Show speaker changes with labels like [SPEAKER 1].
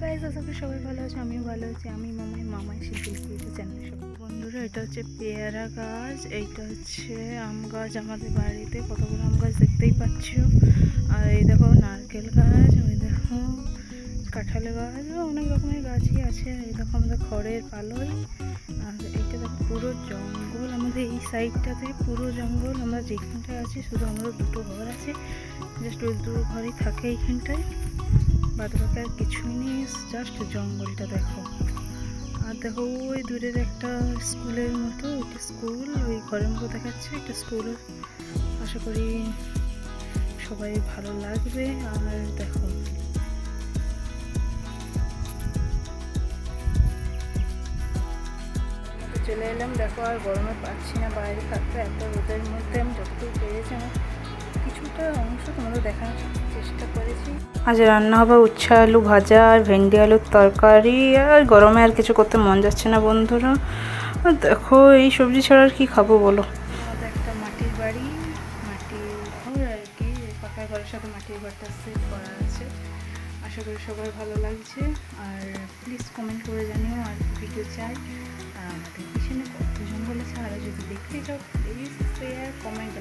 [SPEAKER 1] Guys আশা সবাই ভালো আছে, আমিও ভালো আছি। আমি মামাই মামাই শিল্পী চ্যানেল সব বন্ধুরা, এটা হচ্ছে পেয়ারা গাছ, এইটা হচ্ছে আম গাছ, আমাদের বাড়িতে কতগুলো আম গাছ দেখতেই পাচ্ছ। আর এই দেখো নারকেল গাছ ওই দেখো কাঁঠাল গাছ, অনেক রকমের গাছই আছে। এই দেখো আমাদের খড়ের পালই। আর এইটা দেখো পুরো জঙ্গল, আমাদের এই সাইডটাতে পুরো জঙ্গল। আমরা যেখানটায় আছি, শুধু আমাদের দুটো ঘর আছে। জাস্ট ওই দুটো ঘরই থাকে এইখানটায়। বাদ আর কিছুই নেই জাস্ট জঙ্গলটা দেখো। আর দেখো, ওই দূরের একটা স্কুলের মতো, একটা স্কুল, ওই ঘরের মতো দেখাচ্ছে, একটা স্কুল। আশা করি সবাই ভালো লাগবে। আর দেখো, চলে এলাম। দেখো, আর গরমে পাচ্ছি না, বাইরে থাকতে এত রোদের মধ্যে আমি আমার কিছুটা অংশ তোমাদের দেখানোর চেষ্টা করেছি। আজ রান্না হবে উচ্ছে আলু ভাজা আর ভেন্ডি আলুর তরকারি আর গরমে আর কিছু করতে মন যাচ্ছে না বন্ধুরা। দেখো এই সবজি ছাড়া আর কি খাব বলো? একটা মাটির বাড়ি মাটির ঘর আর কি পাকা ঘরের সাথে মাটির ঘরটা সেট করা আছে। আশা করি সবাই ভালো লাগছে। আর প্লিজ কমেন্ট করে জানিও আর ভিডিও চাই। আর আমাদের পিছনে কত জঙ্গল আছে আর যদি দেখতে চাও প্লিজ শেয়ার কমেন্ট